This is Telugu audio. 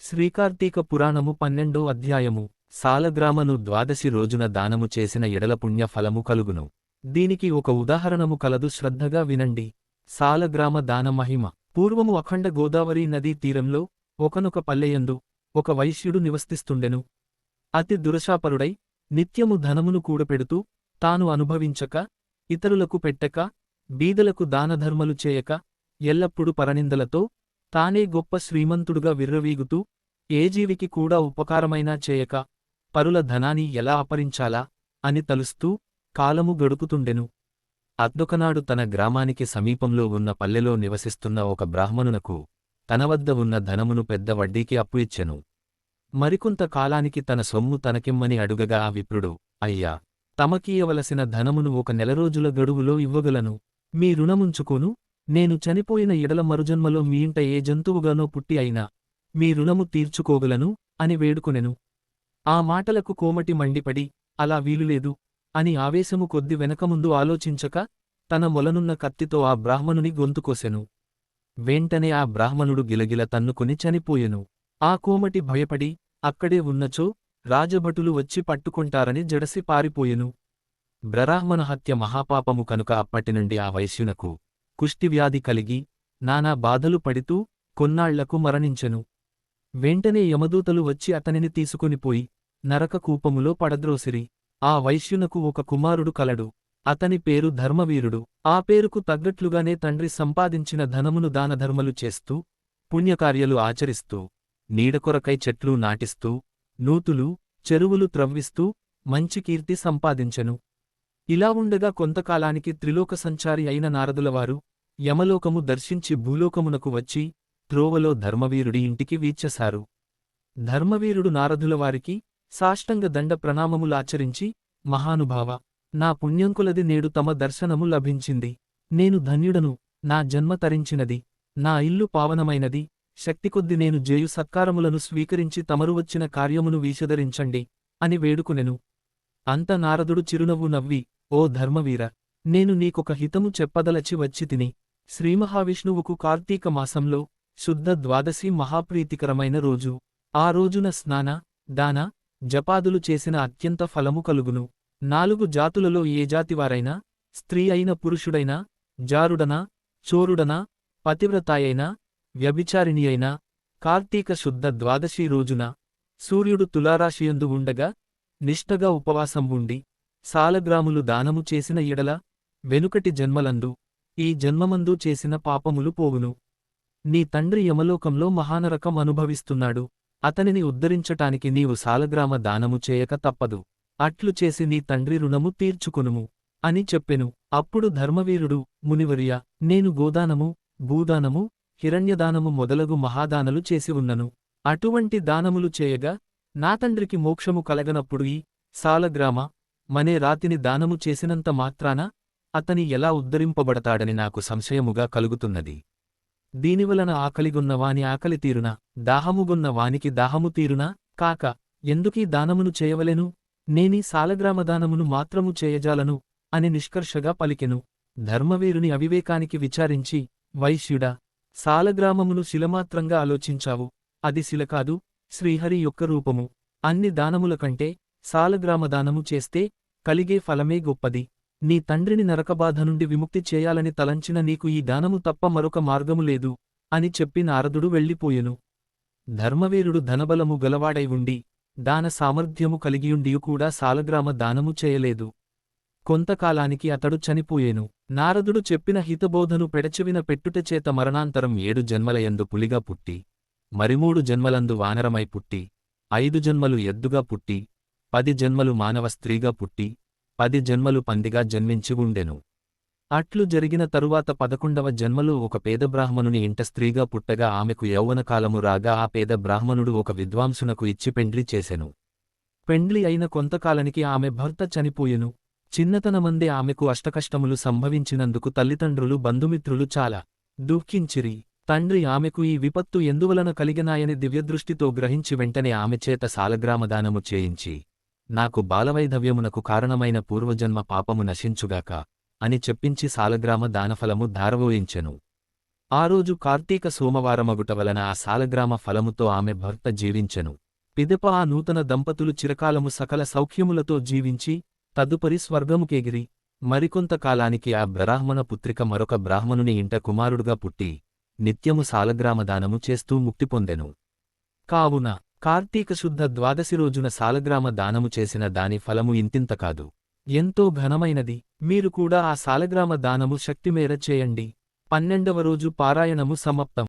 శ్రీకార్తీక పురాణము పన్నెండో అధ్యాయము. సాలగ్రామను ద్వాదశి రోజున దానము చేసిన ఎడల పుణ్య ఫలము కలుగును. దీనికి ఒక ఉదాహరణము కలదు శ్రద్ధగా వినండి. సాలగ్రామ దాన మహిమ. పూర్వము అఖండ గోదావరి నదీ తీరంలో ఒకనొక పల్లెయందు ఒక వైశ్యుడు నివసిస్తుండెను. అతి దురశాపరుడై నిత్యము ధనమును కూడపెడుతూ తాను అనుభవించక ఇతరులకు పెట్టక బీదలకు దానధర్మలు చేయక ఎల్లప్పుడూ పరనిందలతో తానే గొప్ప శ్రీమంతుడుగా విర్రవీగుతూ ఏ జీవికి కూడా ఉపకారమైనా చేయక పరుల ధనాన్ని ఎలా అపరించాలా అని తలుస్తూ కాలము గడుపుతుండెను. అద్దొకనాడు తన గ్రామానికి సమీపంలో ఉన్న పల్లెలో నివసిస్తున్న ఒక బ్రాహ్మణునకు తన వద్ద ఉన్న ధనమును పెద్ద వడ్డీకి అప్పు ఇచ్చెను. మరికొంత కాలానికి తన సొమ్ము తనకిమ్మని అడుగగా ఆ విప్రుడు అయ్యా తమకీయవలసిన ధనమును ఒక నెల రోజుల గడువులో ఇవ్వగలను మీ రుణముంచుకోను నేను చనిపోయిన ఎడల మరుజన్మలో మీ ఇంట ఏ జంతువుగానో పుట్టి అయినా మీ రుణము తీర్చుకోగలను అని వేడుకొనెను. ఆ మాటలకు కోమటి మండిపడి అలా వీలులేదు అని ఆవేశము కొద్ది వెనకముందు ఆలోచించక తన మొలనున్న కత్తితో ఆ బ్రాహ్మణుని గొంతుకోసెను వెంటనే ఆ బ్రాహ్మణుడు గిలగిల తన్నుకుని చనిపోయెను. ఆ కోమటి భయపడి అక్కడే ఉన్నచో రాజభటులు వచ్చి పట్టుకుంటారని జడసి పారిపోయెను. బ్రరాహ్మణ హత్య మహాపాపము కనుక అప్పటినుండి ఆ వైశ్యునకు కుష్టివ్యాధి కలిగి నానా బాధలు పడుతూ కొన్నాళ్ళకు మరణించెను. వెంటనే యమదూతలు వచ్చి అతనిని తీసుకొనిపోయి నరక కూపములో పడద్రోసిరి. ఆ వైశ్యునకు ఒక కుమారుడు కలడు. అతని పేరు ధర్మవీరుడు. ఆ పేరుకు తగ్గట్లుగానే తండ్రి సంపాదించిన ధనమును దానధర్మలు చేస్తూ పుణ్యకార్యలు ఆచరిస్తూ నీడకొరకై చెట్లు నాటిస్తూ నూతులు చెరువులు త్రవ్విస్తూ మంచి కీర్తి సంపాదించెను. ఇలా ఉండగా కొంతకాలానికి త్రిలోక సంచారి అయిన నారదులవారు యమలోకము దర్శించి భూలోకమునకు వచ్చి త్రోవలో ధర్మవీరుడి ఇంటికి వీచ్చేశారు. ధర్మవీరుడు నారదులవారికి సాష్టంగ దండ ప్రణామములాచరించి మహానుభావ నా పుణ్యంకులది నేడు తమ దర్శనము లభించింది. నేను ధన్యుడను నా జన్మ తరించినది నా ఇల్లు పావనమైనది. శక్తికొద్ది నేను జేయు సత్కారములను స్వీకరించి తమరు వచ్చిన కార్యమును వీషదరించండి అని వేడుకునెను. అంత నారదుడు చిరునవ్వు నవ్వి ఓ ధర్మవీర నేను నీకొక హితము చెప్పదలచి వచ్చి తిని శ్రీమహావిష్ణువుకు కార్తీక మాసంలో శుద్ధ ద్వాదశి మహాప్రీతికరమైన రోజు. ఆ రోజున స్నాన దాన జపాదులు చేసిన అత్యంత ఫలము కలుగును. నాలుగు జాతులలో ఏ జాతివారైనా స్త్రీ అయిన పురుషుడైనా జారుడనా చోరుడనా పతివ్రతాయైనా వ్యభిచారిణి అయినా కార్తీక శుద్ధ ద్వాదశి రోజున సూర్యుడు తులారాశియందు ఉండగా నిష్టగా ఉపవాసం ఉండి సాలగ్రాములు దానము చేసిన ఎడల వెనుకటి జన్మలందు ఈ జన్మమందు చేసిన పాపములు పోవును. నీ తండ్రి యమలోకంలో మహానరకం అనుభవిస్తున్నాడు. అతనిని ఉద్ధరించటానికి నీవు సాలగ్రామ దానము చేయక తప్పదు. అట్లు చేసి నీ తండ్రి రుణము తీర్చుకునుము అని చెప్పెను. అప్పుడు ధర్మవీరుడు మునివర్య నేను గోదానము భూదానము హిరణ్యదానము మొదలగు మహాదానలు చేసి ఉన్నను. అటువంటి దానములు చేయగా నా తండ్రికి మోక్షము కలగనప్పుడు ఈ సాలగ్రామ మనే రాతిని దానము చేసినంత మాత్రాన అతని ఎలా ఉద్ధరింపబడతాడని నాకు సంశయముగా కలుగుతున్నది. దీనివలన ఆకలిగున్న వాని ఆకలి తీరునా? దాహముగున్న వానికి దాహము తీరునా? కాక ఎందుకీ దానమును చేయవలెను? నేనీ సాలగ్రామదానమును మాత్రము చేయజాలను? అని నిష్కర్షగా పలికెను. ధర్మవీరుని అవివేకానికి విచారించి వైశ్యుడా సాలగ్రామమును శిలమాత్రంగా ఆలోచించావు. అది శిలకాదు శ్రీహరి యొక్క రూపము. అన్ని దానముల కంటే సాలగ్రామదానము చేస్తే కలిగే ఫలమే గొప్పది. నీ తండ్రిని నరకబాధ నుండి విముక్తి చేయాలని తలంచిన నీకు ఈ దానము తప్ప మరొక మార్గము లేదు అని చెప్పి నారదుడు వెళ్ళిపోయెను. ధర్మవీరుడు ధనబలము గలవాడై ఉండి దాన సామర్థ్యము కలిగియుండియు కూడా సాలగ్రామ దానము చేయలేదు. కొంతకాలానికి అతడు చనిపోయేను. నారదుడు చెప్పిన హితబోధను పెడచెవిన పెట్టుటచేత మరణాంతరం ఏడు జన్మలయందు పులిగా పుట్టి మరిమూడు జన్మలందు వానరమై పుట్టి ఐదు జన్మలు ఎద్దుగా పుట్టి పది జన్మలు మానవ స్త్రీగా పుట్టి పది జన్మలు పందిగా జన్మించి ఉండెను. అట్లు జరిగిన తరువాత పదకొండవ జన్మలు ఒక పేద బ్రాహ్మణుని ఇంట స్త్రీగా పుట్టగా ఆమెకు యౌవనకాలము రాగా ఆ పేద బ్రాహ్మణుడు ఒక విద్వాంసునకు ఇచ్చి పెండ్లి చేసెను. పెండ్లి అయిన కొంతకాలానికి ఆమె భర్త చనిపోయెను. చిన్నతనమందే ఆమెకు అష్టకష్టములు సంభవించినందుకు తల్లిదండ్రులు బంధుమిత్రులు చాలా దుఃఖించిరి. తండ్రి ఆమెకు ఈ విపత్తు ఎందువలన కలిగినాయని దివ్యదృష్టితో గ్రహించి వెంటనే ఆమె చేత సాలగ్రామదానము చేయించి నాకు బాలవైధవ్యమునకు కారణమైన పూర్వజన్మ పాపము నశించుగాక అని చెప్పించి సాలగ్రామ దానఫలము ధారవోయించెను. ఆ రోజు కార్తీక సోమవారమగుట వలన ఆ సాలగ్రామ ఫలముతో ఆమె భర్త జీవించెను. పిదప ఆ నూతన దంపతులు చిరకాలము సకల సౌఖ్యములతో జీవించి తదుపరి స్వర్గముకెగిరి మరికొంతకాలానికి ఆ బ్రాహ్మణ పుత్రిక మరొక బ్రాహ్మణుని ఇంట కుమారుడుగా పుట్టి నిత్యము సాలగ్రామదానము చేస్తూ ముక్తి పొందెను. కావున కార్తీక శుద్ధ ద్వాదశి రోజున సాలగ్రామ దానము చేసిన దాని ఫలము ఇంతింత కాదు. ఎంతో ఘనమైనది. మీరు కూడా ఆ సాలగ్రామ దానము శక్తిమేర చేయండి. పన్నెండవ రోజు పారాయణము సమాప్తం.